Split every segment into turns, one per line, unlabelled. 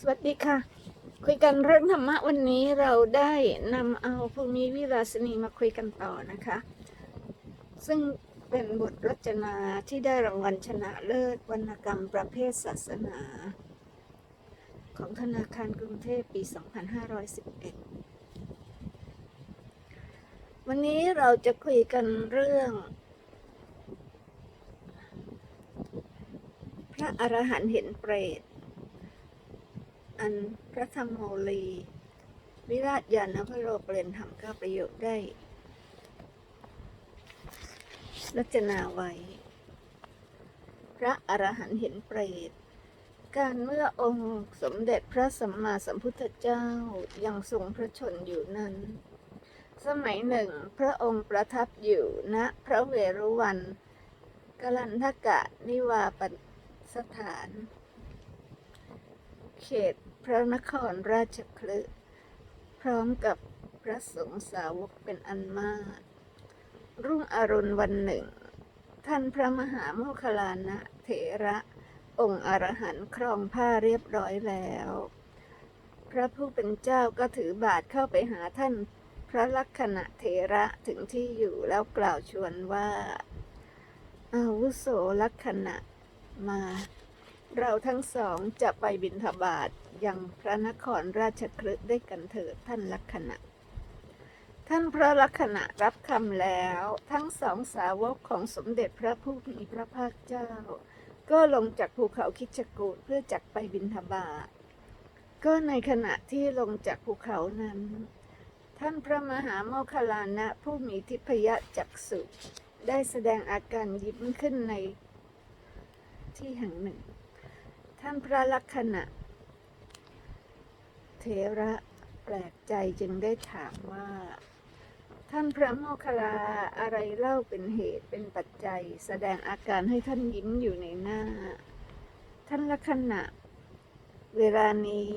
สวัสดีค่ะ คุยกันเรื่องธรรมะวันนี้เราได้นำเอาภูมิวิลาสนีมาคุยกันต่อนะคะ ซึ่งเป็นบทรจนาที่ได้รางวัลชนะเลิศวรรณกรรมประเภทศาสนา ของธนาคารกรุงเทพปี 2511 วันนี้เราจะคุยกันเรื่องพระอรหันต์เห็นเปรต อันพระธรรมโมลี วิราชยานพระโรเปรนธรรมก้าประโยคได้ รัจนาไว้ พระอรหันต์เห็นเปรตการเมื่อองค์สมเด็จพระสัมมาสัมพุทธเจ้ายังทรงพระชนอยู่นั้น สมัยหนึ่งพระองค์ประทับอยู่ณพระเวรุวันกลันทกะนิวาปสถาน เขต พระนครราชคลึพร้อมกับพระสงฆ์สาวกเป็นอันมาก รุ่งอรุณวันหนึ่ง ท่านพระมหาโมคคลลานะเถระองค์อรหันต์ครองผ้าเรียบร้อยแล้ว พระผู้เป็นเจ้าก็ถือบาทเข้าไปหาท่านพระลักษณะเถระถึงที่อยู่แล้วกล่าวชวนว่าอาวุโสลักษณะมา เราทั้งสองจะไปบิณฑบาตยังพระนครราชคลึด้กันเถิดท่านลักษณะ ท่านพระลักษณะรับคำแล้วทั้งสองสาวกของสมเด็จพระผู้มีพระภาคเจ้า ก็ลงจากภูเขาคิชกูดเพื่อจักไปบิณฑบาตก็ในขณะที่ลงจากภูเขานั้น ท่านพระมหาโมคลานะผู้มีทิพยจักษุได้แสดงอาการยิ้มขึ้นในที่แห่งหนึ่ง ท่านพระลักษณะ เทระแปลกใจจึงได้ถามว่า ท่านพระโมคคัลลาอะไรเล่าเป็นเหตุเป็นปัจจัย แสดงอาการให้ท่านยิ้มอยู่ในหน้า ท่านลักษณะ เวลานี้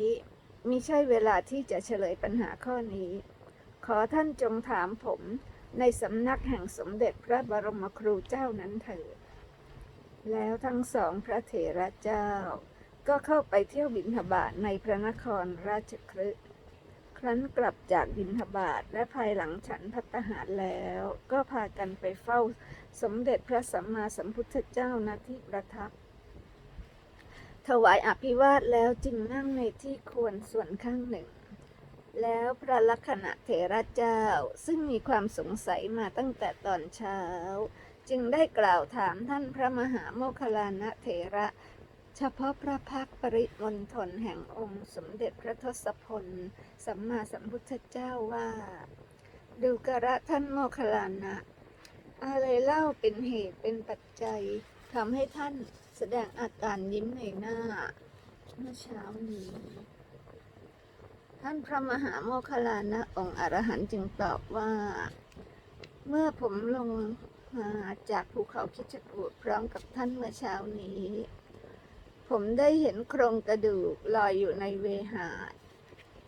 มิใช่เวลาที่จะเฉลยปัญหาข้อนี้ ขอท่านจงถามผมในสำนักแห่งสมเด็จพระบรมครูเจ้านั้นเถิด แล้วทั้งสองพระเถระเจ้า ก็เข้าไปเที่ยวบิณฑบาตในพระนครราชคลึครั้นกลับจากบิณฑบาตและภายหลังฉันพัตตาหารแล้ว ก็พากันไปเฝ้าสมเด็จพระสัมมาสัมพุทธเจ้าณที่ประทับ ถวายอภิวาทแล้วจึงนั่งในที่ควรส่วนข้างหนึ่ง แล้วพระลักษณะเถระเจ้าซึ่งมีความสงสัยมาตั้งแต่ตอนเช้า จึงได้กล่าวถามท่านพระมหาโมคคลลานะเถระ เฉพาะพระพักตร์ปริมณฑลแห่งองค์สมเด็จพระทศพล สัมมาสัมพุทธเจ้าว่า ดูกระท่านโมคลานะอะไรเล่าเป็นเหตุเป็นปัจจัยทำให้ท่านแสดงอาการยิ้มในหน้า เมื่อเช้านี้ ท่านพระมหาโมคลานะองค์อรหันต์จึงตอบว่า เมื่อผมลงมาจากภูเขาคิชกูดพร้อมกับท่านเมื่อเช้านี้ ผมได้เห็นโครงกระดูกลอยอยู่ในเวหา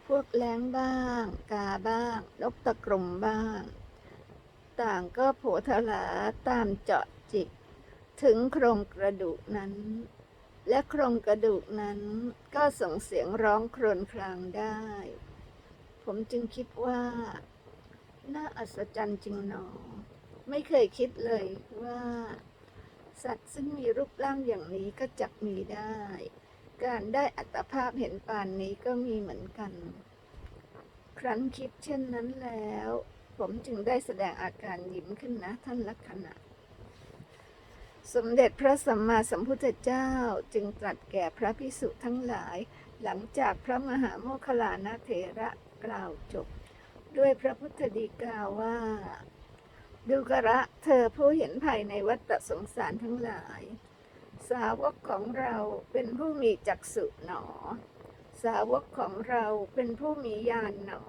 พวกแล้งบ้าง กาบ้าง นกตะกรมบ้าง ต่างก็โผทลาตามเจาะจิก ถึงโครงกระดูกนั้น และโครงกระดูกนั้นก็ส่งเสียงร้องโครวญครางได้ ผมจึงคิดว่า น่าอัศจรรย์จริงหนอ ไม่เคยคิดเลยว่า สัตว์ซึ่งมีรูปร่างอย่างนี้ก็จักมีได้ การได้อัตภาพเห็นปานนี้ก็มีเหมือนกัน ครั้นคิดเช่นนั้นแล้ว ผมจึงได้แสดงอาการยิ้มขึ้นนะท่านลักษณะ สมเด็จพระสัมมาสัมพุทธเจ้าจึงตรัสแก่พระพิสุทั้งหลาย หลังจากพระมหาโมคคลลานะเถระกล่าวจบ ด้วยพระพุทธดีกาว่า ดูกระเธอผู้เห็นภายในวัฏสงสารทั้งหลาย สาวกของเราเป็นผู้มีจักษุหนอ สาวกของเราเป็นผู้มีญาณหนอ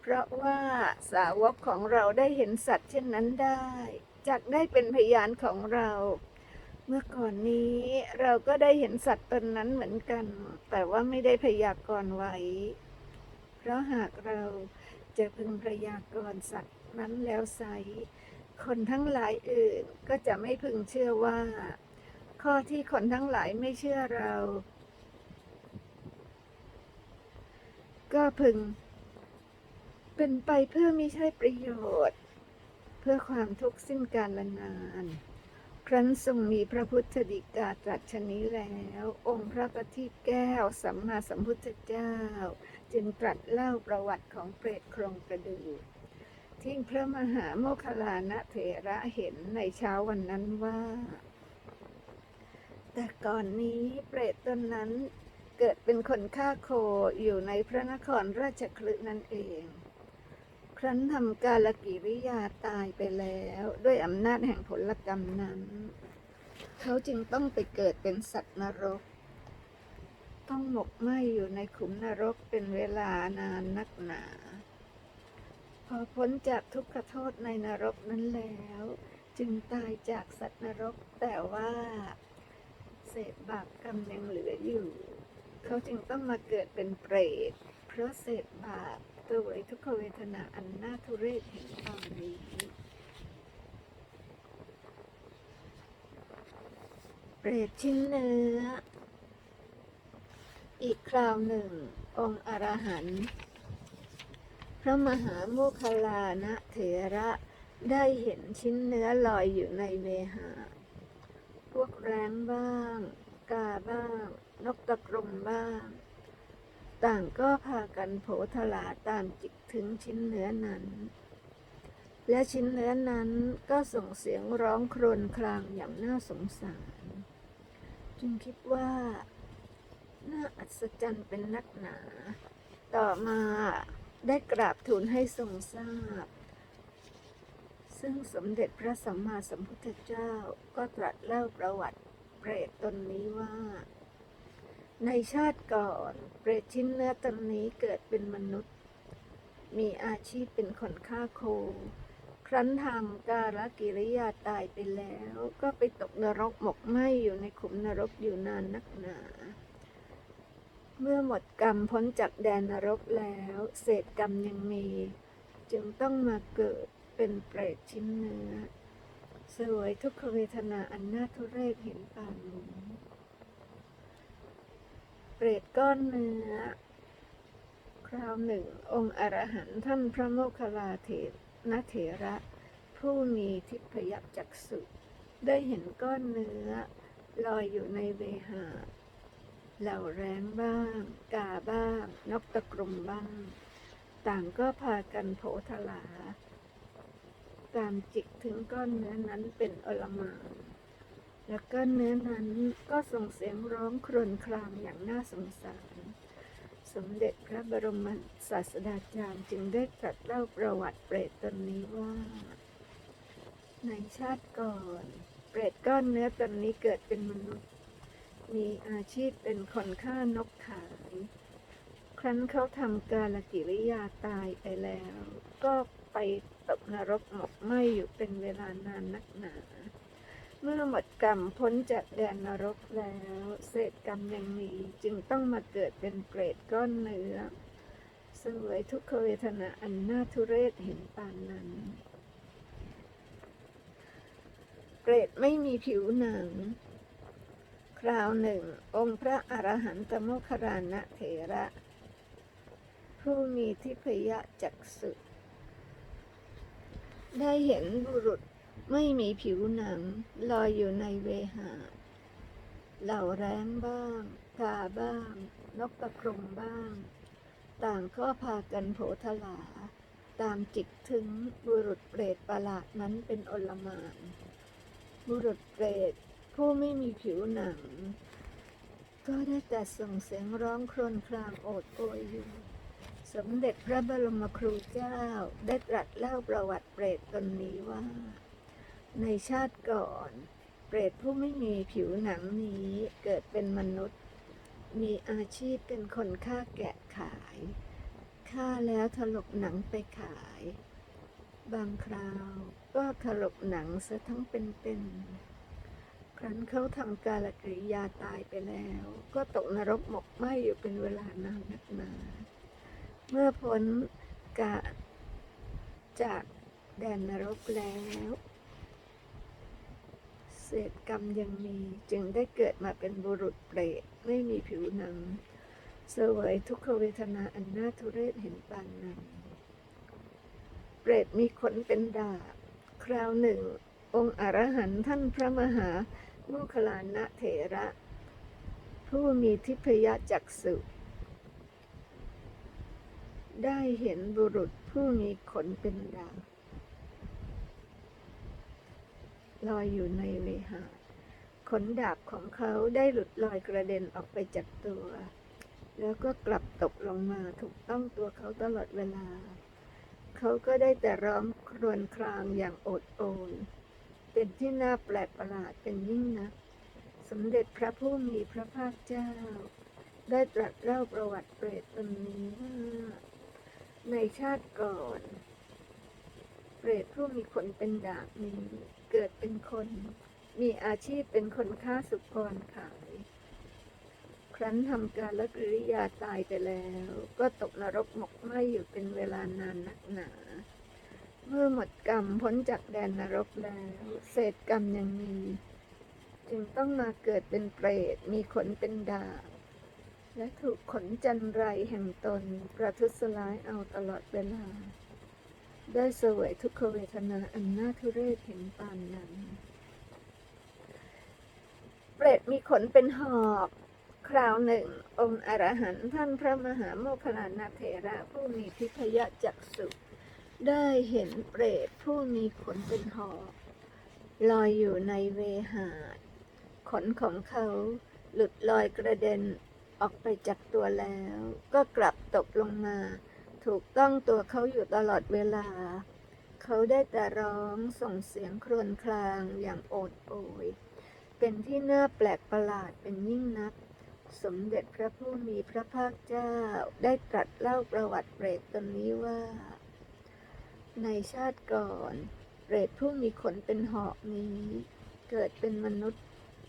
เพราะว่าสาวกของเราได้เห็นสัตว์เช่นนั้นได้จักได้เป็นพยานของเรา เมื่อก่อนนี้เราก็ได้เห็นสัตว์ตนนั้นเหมือนกัน แต่ว่าไม่ได้พยากรณ์ไว้ เพราะหากเราจะพึงพยากรณ์สัตว์ นั้นแล้วไซคนทั้งหลายอื่นก็จะไม่พึงเชื่อว่า ข้อที่คนทั้งหลายไม่เชื่อเรา ก็พึง เป็นไปเพื่อไม่ใช่ประโยชน์ เพื่อความทุกข์สิ้นกาลนาน ครั้นทรงมีพระพุทธดิกาตรัสชนี้แล้ว องค์พระประทีปแก้วสัมมาสัมพุทธเจ้า จึงตรัสเล่าประวัติของเปรตโครงกระดูก ที่พระมหาโมคคลลานะเถระเห็นในเช้าวันนั้นว่า แต่ก่อนนี้เปรตตนนั้นเกิดเป็นคนฆ่าโคอยู่ในพระนครราชคลึนั่นเอง ครั้นทำกาลกิริยาตายไปแล้วด้วยอำนาจแห่งผลกรรมนั้น เขาจึงต้องไปเกิดเป็นสัตว์นรก ต้องหมกไหมอยู่ในขุมนรกเป็นเวลานานนักหนา พอพ้นจากทุกขโทษในนรกนั้นแล้ว จึงตายจากสัตว์นรกแต่ว่าเศษบาปกรรมยังเหลืออยู่ เขาจึงต้องมาเกิดเป็นเปรต เพราะเศษบาปตัวไว้ทุกขเวทนาอันน่าทุเรศแห่งตอนนี้เปรตชิ้นเนื้อ อีกคราวหนึ่ง องค์อรหันต์ ระมหาโมคคลานะเถระได้เห็นชิ้นเนื้อลอยอยู่ในเวหา พวกแร้งบ้าง กาบ้าง นกตะกรุมบ้าง ต่างก็พากันโผทลาตามจิกถึงชิ้นเนื้อนั้น และชิ้นเนื้อนั้นก็ส่งเสียงร้องครวญครางอย่างน่าสงสาร จึงคิดว่า น่าอัศจรรย์เป็นนักหนา ต่อมา ได้กราบทูลให้ทรงทราบ ซึ่งสมเด็จพระสัมมาสัมพุทธเจ้าก็ตรัสเล่าประวัติเปรตตนนี้ว่า ในชาติก่อนเปรตชิ้นเนื้อตนนี้เกิดเป็นมนุษย์ มีอาชีพเป็นคนฆ่าโค ครั้นทำการกิริยาตายไปแล้ว ก็ไปตกนรกหมกไหมอยู่ในขุมนรกอยู่นานนักหนา เมื่อหมดกรรมพ้นจากแดนนรกแล้ว เศษกรรมยังมี จึงต้องมาเกิดเป็นเปรตชิ้นเนื้อสวยทุกขเวทนาอันน่าทุเรศเห็นป่านนี้เปรตก้อนเนื้อ คราวหนึ่ง องค์อรหันต์ท่านพระโมคคัลลาเถระเถระ ผู้มีทิพยจักษุได้เห็นก้อนเนื้อ ลอยอยู่ในเวหา เหล่าแรงบ้าง กาบ้าง นกตะกรุมบ้าง ต่างก็พากันโผทลา ตามจิกถึงก้อนเนื้อนั้นเป็นอลหมานและก้อนเนื้อนั้นก็ส่งเสียงร้องครวญครางอย่างน่าสงสาร สมเด็จพระบรมศาสดาจารย์จึงได้ตรัสเล่าประวัติเปรตตนนี้ว่า ในชาติก่อน เปรตก้อนเนื้อตนนี้เกิดเป็นมนุษย์ มีอาชีพเป็นคนฆ่านกขาย ครั้นเขาทำกาลกิริยาตายไปแล้ว ก็ไปตกนรกหมกไหมอยู่เป็นเวลานานนักหนา เมื่อหมดกรรมพ้นจากแดนนรกแล้ว เศษกรรมยังมีจึงต้องมาเกิดเป็นเปรตก้อนเนื้อเสวยทุกขเวทนาอันน่าทุเรศเห็นปานนั้นเปรตไม่มีผิวหนัง คราวหนึ่ง องค์พระอรหันตโมคคารณะเถระ ผู้มีทิพยจักษุได้เห็นบุรุษไม่มีผิวหนัง ลอยอยู่ในเวหา เหล่าแร้งบ้างกาบ้าง นกตะกรุมบ้าง ต่างก็พากันโผทลา ตามจิกถึงบุรุษเปรตประหลาดนั้นเป็นอลมาน บุรุษเปรต ผู้ไม่มีผิวหนัง ก็ได้แต่ส่งเสียงร้องครวญครางโอดโอยอยู่ สมเด็จพระบรมครูเจ้าได้ตรัสเล่าประวัติเปรตตนนี้ว่า ในชาติก่อน เปรตผู้ไม่มีผิวหนังนี้เกิดเป็นมนุษย์ มีอาชีพเป็นคนฆ่าแกะขาย ฆ่าแล้วถลกหนังไปขาย บางคราวก็ถลกหนังซะทั้งเป็นๆั้นเขาทำกาลกิริยาตายไปแล้ว ก็ตกนรกหมกไหมอยู่เป็นเวลานานนักหนา เมื่อพ้นกะจากแดนนรกแล้ว เศษกรรมยังมีจึงได้เกิดมาเป็นบุรุษเปรตไม่มีผิวหนังเสวยทุกขเวทนาอันน่าทุเรศเห็นปานนั้นเปรตมีขนเป็นดาบคราวหนึ่ง องค์อรหันต์ท่านพระมหา โมคคลานะเถระ ผู้มีทิพยจักษุได้เห็นบุรุษผู้มีขนเป็นดาบลอยอยู่ในเวหา ขนดาบของเขาได้หลุดลอยกระเด็นออกไปจากตัว แล้วก็กลับตกลงมาถูกต้องตัวเขาตลอดเวลา เขาก็ได้แต่ร้องครวญครางอย่างโอดโอย เป็นที่น่าแปลกประหลาดเป็นยิ่งนักสมเด็จพระผู้มีพระภาคเจ้า ได้ตรัสเล่าประวัติเปรตตนนี้ว่าในชาติก่อน เปรตผู้มีขนเป็นดาบนี้เกิดเป็นคน มีอาชีพเป็นคนฆ่าสุกรขาย ครั้นทำการละกริยาตายไปแล้ว ก็ตกนรกหมกไหมอยู่เป็นเวลานานนักหนา เมื่อหมดกรรมพ้นจากแดนนรกแล้ว เศษกรรมยังมี จึงต้องมาเกิดเป็นเปรต มีขนเป็นดาบและถูกขนจันไรแห่งตน ประทุษร้ายเอาตลอดเวลา ได้เสวยทุกขเวทนาอันน่าทุเรศเห็นปานนั้น เปรตมีขนเป็นหอกคราวหนึ่ง องค์อรหันต์ท่านพระมหาโมคคลานาเถระผู้มีทิพยจักษุ ได้เห็นเปรตผู้มีขนเป็นหอกลอยอยู่ในเวหาด ขนของเขาหลุดลอยกระเด็นออกไปจากตัวแล้ว ก็กลับตกลงมา ถูกต้องตัวเขาอยู่ตลอดเวลา เขาได้แต่ร้องส่งเสียงครวญครางอย่างโอดโอย เป็นที่น่าแปลกประหลาดเป็นยิ่งนัก สมเด็จพระผู้มีพระภาคเจ้าได้ตรัสเล่าประวัติเปรตตนนี้ว่า ในชาติก่อน เปรตผู้มีขนเป็นหอกนี้ เกิดเป็นมนุษย์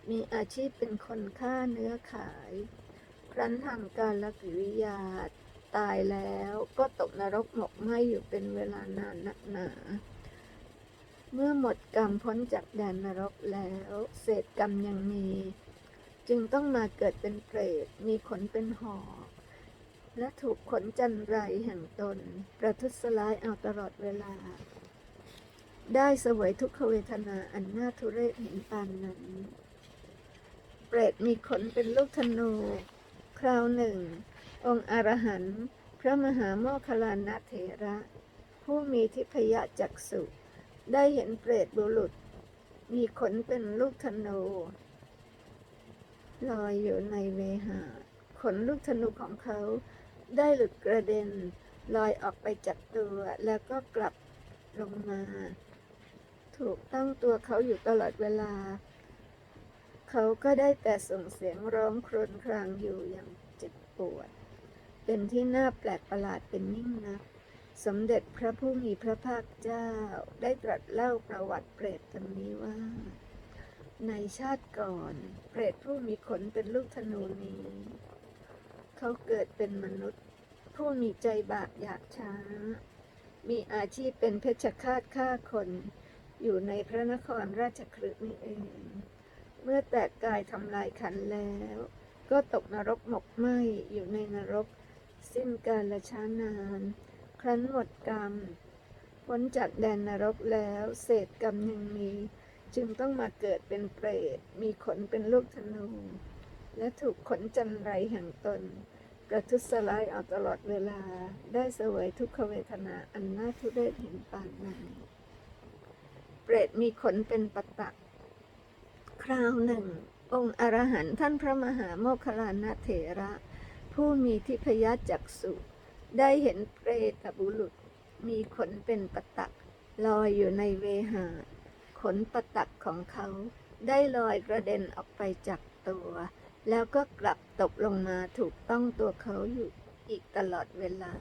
มีอาชีพเป็นคนฆ่าเนื้อขาย ครั้นทำการละกิริยาตายแล้วก็ตกนรกหมกไหมอยู่เป็นเวลานานนักหนา เมื่อหมดกรรมพ้นจากแดนนรกแล้ว เศษกรรมยังมี จึงต้องมาเกิดเป็นเปรตมีขนเป็นหอก และถูกขนจันไรแห่งตน ประทุษร้ายเอาตลอดเวลา ได้เสวยทุกขเวทนาอันน่าทุเรศเห็นปานนั้น เปรตมีขนเป็นลูกธนู คราวหนึ่ง องค์อรหันต์พระมหาโมคคลานะเถระ ผู้มีทิพยจักษุได้เห็นเปรตบุรุษ มีขนเป็นลูกธนูลอยอยู่ในเวหาขนลูกธนูของเขา ได้หลุดกระเด็นลอยออกไปจากตัวแล้วก็กลับลงมา ถูกตั้งตัวเขาอยู่ตลอดเวลา เขาก็ได้แต่ส่งเสียงร้องครวญครางอยู่อย่างเจ็บปวด เป็นที่น่าแปลกประหลาดเป็นยิ่งนัก สมเด็จพระผู้มีพระภาคเจ้าได้ตรัสเล่าประวัติเปรตตนนี้ว่า ในชาติก่อน เปรตผู้มีขนเป็นลูกธนูนี้ เขาเกิดเป็นมนุษย์ ผู้มีใจบาปหยาบช้า มีอาชีพเป็นเพชฌฆาตฆ่าคน อยู่ในพระนครราชคฤห์นี่เอง เมื่อแตกกายทำลายขันแล้ว ก็ตกนรกหมกไหมอยู่ในนรก สิ้นกาลช้านาน ครั้นหมดกรรมพ้นจากแดนนรกแล้วเศษกรรมยังมี จึงต้องมาเกิดเป็นเปรต มีขนเป็นลูกธนู และถูกขนจันไรแห่งตน กระทุษร้ายเอาตลอดเวลาได้เสวยทุกขเวทนาอันน่าทุเรศเห็นปานนั้นเปรตมีขนเป็นปะตักคราวหนึ่ง องค์อรหันต์ท่านพระมหาโมคคลานะเถระ ผู้มีทิพยจักษุได้เห็นเปรตบุรุษ มีขนเป็นปะตักลอยอยู่ในเวหา ขนปะตักของเขาได้ลอยกระเด็นออกไปจากตัว แล้วก็กลับตกลงมาถูกต้องตัวเขาอยู่อีกตลอดเวลา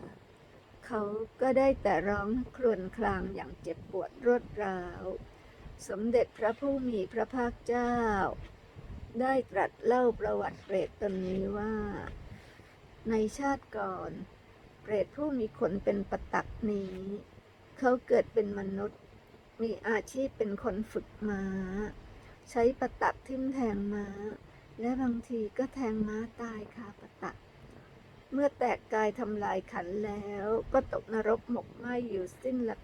เขาก็ได้แต่ร้องครวญครางอย่างเจ็บปวดรวดร้าว สมเด็จพระผู้มีพระภาคเจ้า ได้ตรัสเล่าประวัติเปรตตนนี้ว่า ในชาติก่อน เปรตผู้มีขนเป็นปะตักนี้ เขาเกิดเป็นมนุษย์ มีอาชีพเป็นคนฝึกม้า ใช้ปะตักทิ่มแทงม้า และบางทีก็แทงม้าตายคาปะตักเมื่อแตกกายทำลายขันแล้วก็ตกนรกหมกไหมอยู่สิ้นหลัก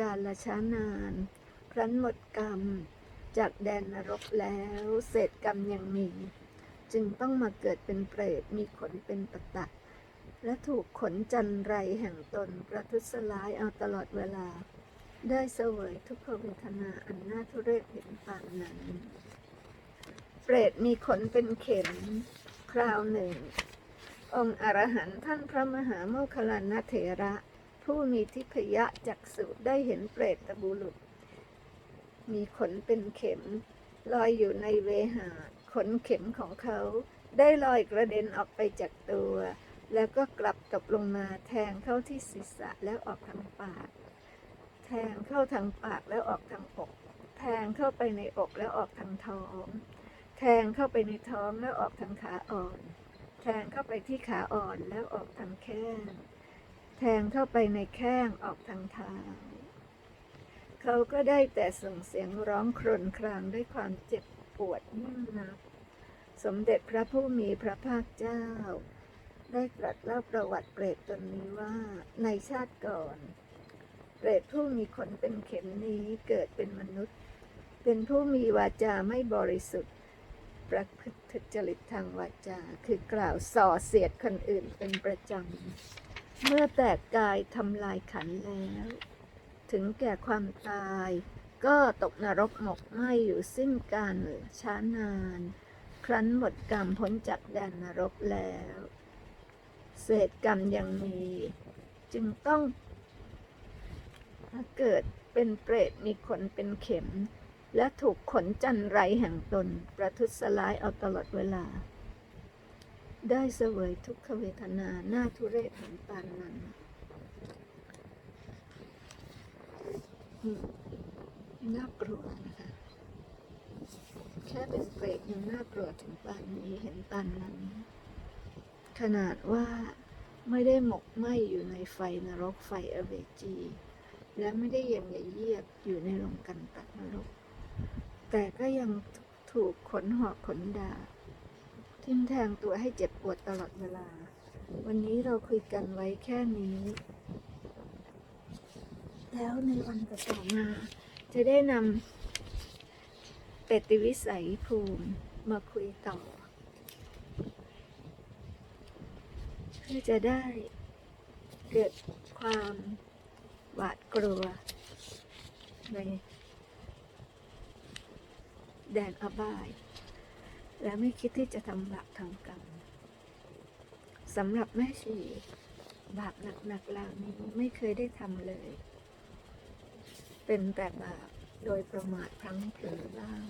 การละช้านาน ครั้นหมดกรรม จากแดนนรกแล้วเศษกรรมยังมี จึงต้องมาเกิดเป็นเปรตมีขนเป็นปะตะ และถูกขนจันไรแห่งตนประทุษร้ายเอาตลอดเวลา ได้เสวยทุกขเวทนาอันน่าทุเรศเห็นปานนั้น เปรตมีขนเป็นเข็ม คราวหนึ่ง องค์อรหันต์ท่านพระมหาโมคคัลลานเถระ ผู้มีทิพยะจักสุได้เห็นเปรตตบุรุษ มีขนเป็นเข็ม ลอยอยู่ในเวหา ขนเข็มของเขา ได้ลอยกระเด็นออกไปจากตัว แล้วก็กลับตกลงมาแทงเข้าที่ศีรษะแล้วออกทางปาก แทงเข้าทางปากแล้วออกทางอกแทงเข้าไปในอกแล้วออกทางท้อง แทงเข้าไปในท้องแล้วออกทางขาอ่อน แทงเข้าไปที่ขาอ่อนแล้วออกทางแข้ง แทงเข้าไปในแข้งออกทางเท้าเขาก็ได้แต่ส่งเสียงร้องครวญครางด้วยความเจ็บปวดยิ่งนัก สมเด็จพระผู้มีพระภาคเจ้า ได้ตรัสเล่าประวัติเปรตตนนี้ว่าในชาติก่อนเปรตผู้มีขนเป็นเข็มนี้เกิดเป็นมนุษย์ เป็นผู้มีวาจาไม่บริสุทธิ์ ประพฤติทุจริตทางวาจา คือกล่าวส่อเสียดคนอื่นเป็นประจำ เมื่อแตกกายทำลายขันแล้ว ถึงแก่ความตาย ก็ตกนรกหมกไหมอยู่สิ้นการช้านาน ครั้นหมดกรรมพ้นจากแดนนรกแล้ว เศษกรรมยังมี จึงต้องเกิดเป็นเปรตมีขนเป็นเข็ม และถูกขนจันไรแห่งตน ประทุษร้ายเอาตลอดเวลา ได้เสวยทุกขเวทนาหน้าทุเรศเห็นปานนั้นน่ากลัวนะคะแค่เป็นเปรตยังน่ากลัวถึงปานนี้เห็นปานนั้น ขนาดว่าไม่ได้หมกไหมอยู่ในไฟนรกไฟอเวจี และไม่ได้เย็นเยียบอยู่ในโรงกันตักนรก แต่ก็ยังถูกขนหอกขนดาทิ่มแทงตัวให้เจ็บปวดตลอดเวลา วันนี้เราคุยกันไว้แค่นี้ แล้วในวันต่อมา จะได้นำเปติวิสัยภูมิมาคุยต่อเพื่อจะได้เกิดความหวาดกลัวใน แดนอบาย และไม่คิดที่จะทำบาปทำกรรมสำหรับแม่ชีบาปหนักๆเหล่านี้ไม่เคยได้ทำเลย เป็นแต่บาปโดยประมาทพลั้งเผลอบ้าง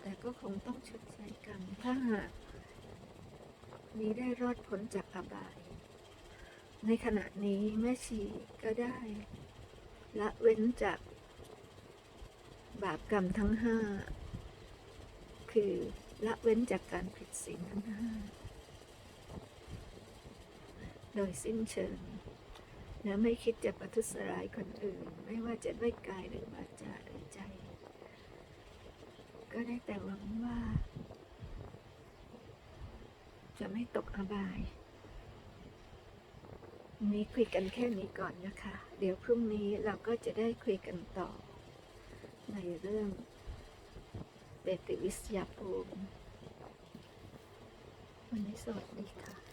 แต่ก็คงต้องชดใช้กรรมถ้าหากมีได้รอดพ้นจากอบาย ในขณะนี้แม่ชีก็ได้ ละเว้นจาก บาปกรรมทั้งห้าคือละเว้นจากการผิดศีลทั้งห้าโดยสิ้นเชิง และไม่คิดจะประทุษร้ายคนอื่น ไม่ว่าจะด้วยกายหรือวาจาหรือใจ ก็ได้แต่หวังว่า จะไม่ตกอบายวันนี้คุยกันแค่นี้ก่อนนะคะ เดี๋ยวพรุ่งนี้เราก็จะได้คุยกันต่อ ในเรื่องเดติวิทยาภูมิวันนี้สวัสดีค่ะ